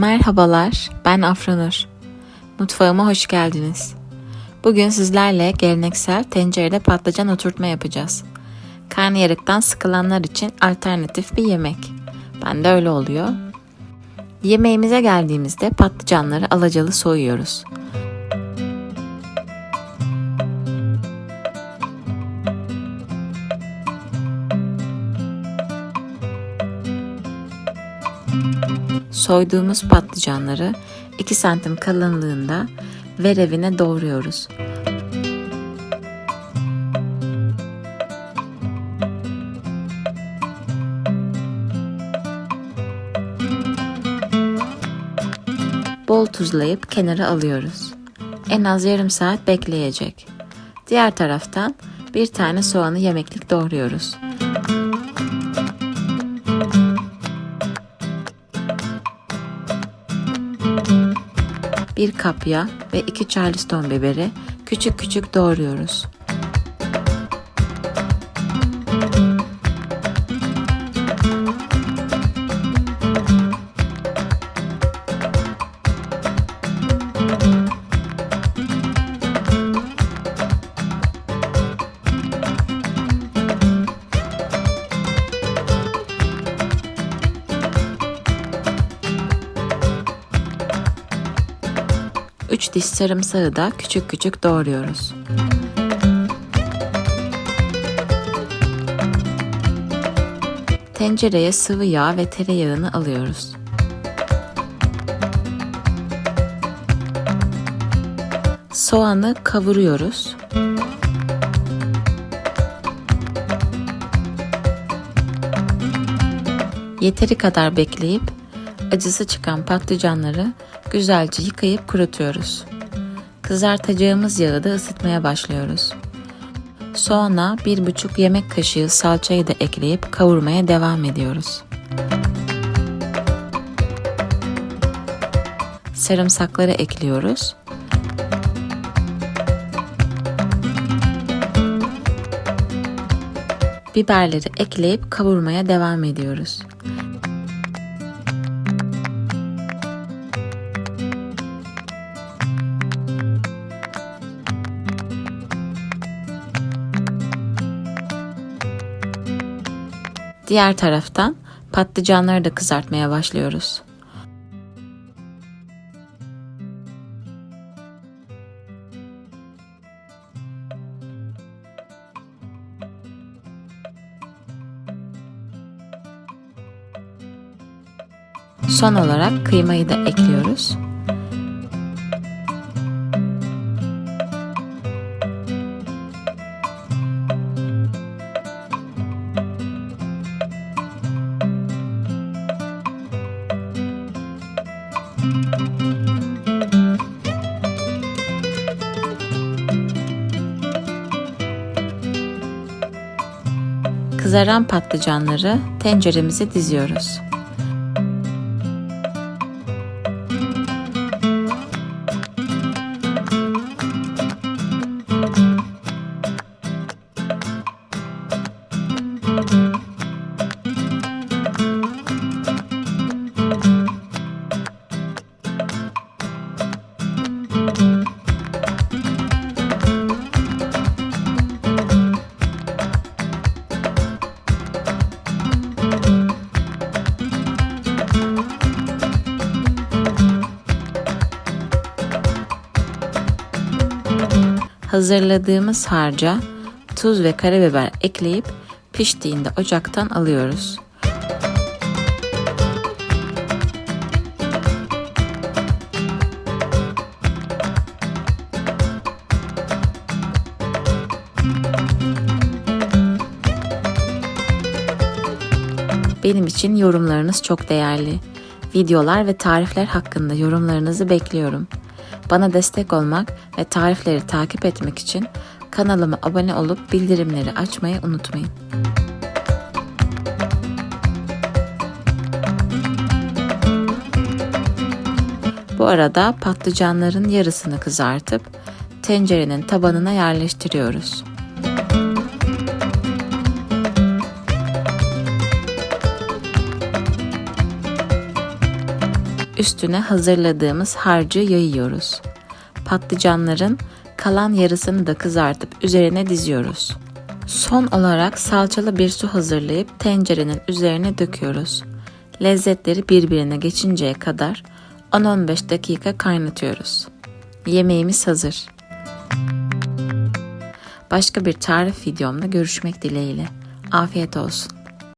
Merhabalar, ben Afranur. Mutfağıma hoş geldiniz. Bugün sizlerle geleneksel tencerede patlıcan oturtma yapacağız. Karnıyarıktan sıkılanlar için alternatif bir yemek. Ben de öyle oluyor. Yemeğimize geldiğimizde patlıcanları alacalı soyuyoruz. Soyduğumuz patlıcanları 2 santim kalınlığında verevine doğruyoruz. Bol tuzlayıp kenara alıyoruz. En az yarım saat bekleyecek. Diğer taraftan bir tane soğanı yemeklik doğruyoruz. Bir kapya ve iki charleston biberi küçük küçük doğruyoruz. Üç diş sarımsağı da küçük küçük doğruyoruz. Tencereye sıvı yağ ve tereyağını alıyoruz. Soğanı kavuruyoruz. Yeteri kadar bekleyip acısı çıkan patlıcanları güzelce yıkayıp kurutuyoruz. Kızartacağımız yağı da ısıtmaya başlıyoruz. Soğana 1,5 yemek kaşığı salçayı da ekleyip kavurmaya devam ediyoruz. Sarımsakları ekliyoruz. Biberleri ekleyip kavurmaya devam ediyoruz. Diğer taraftan patlıcanları da kızartmaya başlıyoruz. Son olarak kıymayı da ekliyoruz. Kızaran patlıcanları tenceremize diziyoruz. Hazırladığımız harca tuz ve karabiber ekleyip piştiğinde ocaktan alıyoruz. Benim için yorumlarınız çok değerli. Videolar ve tarifler hakkında yorumlarınızı bekliyorum. Bana destek olmak ve tarifleri takip etmek için kanalıma abone olup bildirimleri açmayı unutmayın. Bu arada patlıcanların yarısını kızartıp tencerenin tabanına yerleştiriyoruz. Üstüne hazırladığımız harcı yayıyoruz. Patlıcanların kalan yarısını da kızartıp üzerine diziyoruz. Son olarak salçalı bir su hazırlayıp tencerenin üzerine döküyoruz. Lezzetleri birbirine geçinceye kadar 10-15 dakika kaynatıyoruz. Yemeğimiz hazır. Başka bir tarif videomda görüşmek dileğiyle. Afiyet olsun.